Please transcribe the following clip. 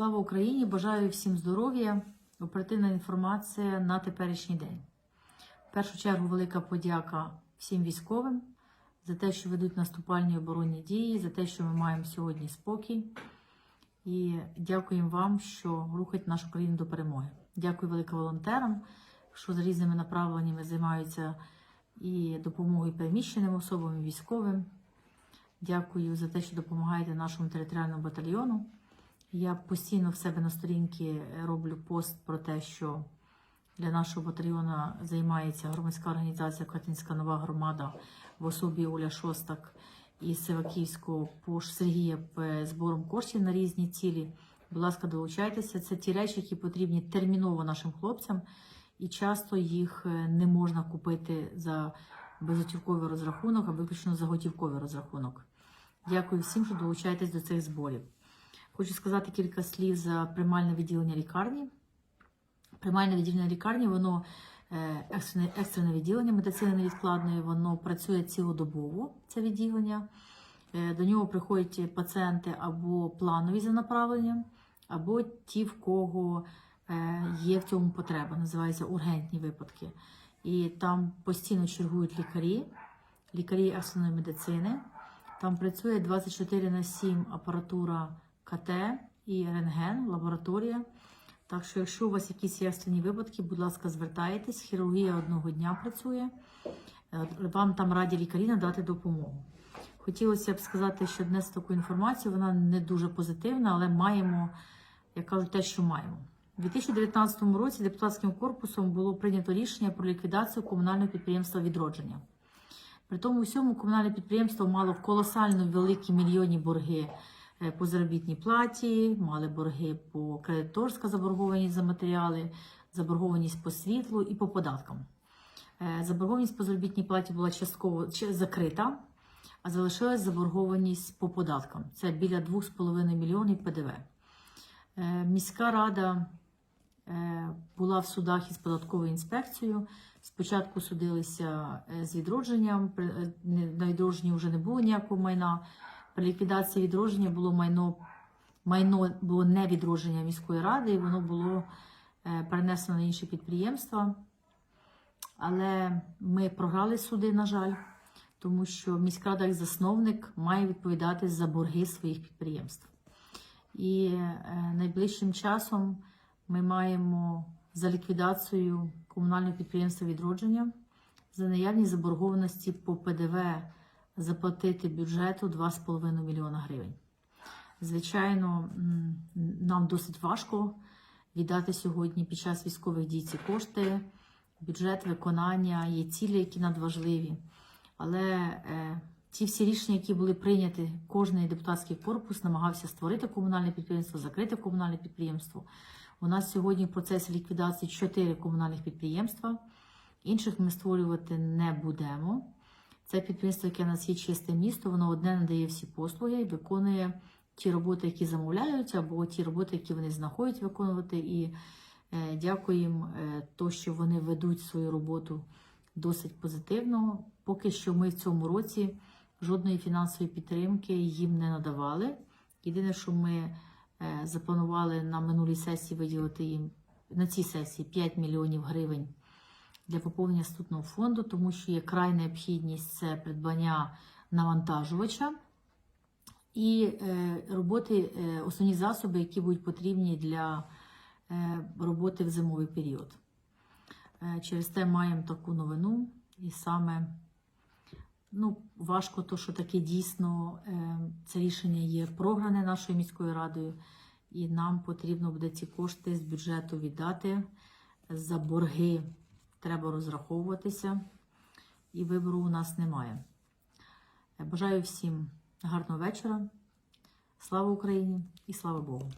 Слава Україні! Бажаю всім здоров'я, оперативна інформація на теперішній день. В першу чергу велика подяка всім військовим за те, що ведуть наступальні оборонні дії, за те, що ми маємо сьогодні спокій. І дякуємо вам, що рухаєте нашу країну до перемоги. Дякую велике волонтерам, що за різними направленнями займаються і допомогою переміщеним особам, і військовим. Дякую за те, що допомагаєте нашому територіальному батальйону. Я постійно в себе на сторінці роблю пост про те, що для нашого батальйону займається громадська організація Катинська нова громада в особі Оля Шостак і Сиваківського пош Сергія збором коштів на різні цілі. Будь ласка, долучайтеся. Це ті речі, які потрібні терміново нашим хлопцям, і часто їх е, не можна купити за безготівковий розрахунок, а виключно за готівковий розрахунок. Дякую всім, що долучаєтесь до цих зборів. Хочу сказати кілька слів за приймальне відділення лікарні. Приймальне відділення лікарні, воно е, екстрене, екстрене відділення медицини невідкладної, воно працює цілодобово, це відділення. Е, До нього приходять пацієнти або планові за направленням, або ті, в кого е, є в цьому потреба, називаються ургентні випадки. І там постійно чергують лікарі, лікарі екстреної медицини. Там працює 24 на 7 апаратура КТ і рентген, лабораторія. Так що, якщо у вас якісь екстрені випадки, будь ласка, звертайтесь. Хірургія одного дня працює. Е, Вам там раді лікарі надати допомогу. Хотілося б сказати, що днес таку інформацію, вона не дуже позитивна, але маємо, як кажуть, те, що маємо. У 2019 році депутатським корпусом було прийнято рішення про ліквідацію комунального підприємства відродження. При тому всьому комунальне підприємство мало колосально великі мільйонні борги по заробітній платі, мали борги по кредиторська заборгованість за матеріали, заборгованість по світлу і по податкам. Е, Заборгованість по заробітній платі була частково закрита, а залишилась заборгованість по податкам. Це біля 2,5 мільйонів ПДВ. Е, Міська рада е, була в судах із податковою інспекцією. Спочатку судилися е, з відродженням. е, На відродженні вже не було ніякого майна. При ліквідації відродження було майно, майно було не відродження міської ради, і воно було е, перенесено на інші підприємства. Але ми програли суди, на жаль, тому що міська рада як засновник має відповідати за борги своїх підприємств. І е, найближчим часом ми маємо за ліквідацію комунального підприємства відродження за наявність заборгованості по ПДВ заплатити бюджету 2,5 мільйона гривень. Звичайно, нам досить важко віддати сьогодні під час військових дій ці кошти, бюджет виконання, є цілі, які надважливі. Але е, ті всі рішення, які були прийняті, кожний депутатський корпус намагався створити комунальне підприємство, закрити комунальне підприємство. У нас сьогодні в процесі ліквідації чотири комунальних підприємства. Інших ми створювати не будемо. Це підприємство, яке у нас є чисте місто, воно одне надає всі послуги і виконує ті роботи, які замовляються, або ті роботи, які вони знаходять виконувати. І е, дякуємо, е, то, що вони ведуть свою роботу досить позитивно. Поки що ми в цьому році жодної фінансової підтримки їм не надавали. Єдине, що ми е, запланували на минулій сесії виділити їм на цій сесії 5 мільйонів гривень для поповнення статутного фонду, тому що є край необхідність це придбання навантажувача і е, роботи, е, основні засоби, які будуть потрібні для е, роботи в зимовий період. Через те маємо таку новину, і саме ну, важко, то, що таке дійсно це рішення є програне нашою міською радою, і нам потрібно буде ці кошти з бюджету віддати. За борги треба розраховуватися, і вибору у нас немає. Бажаю всім гарного вечора. Слава Україні і слава Богу!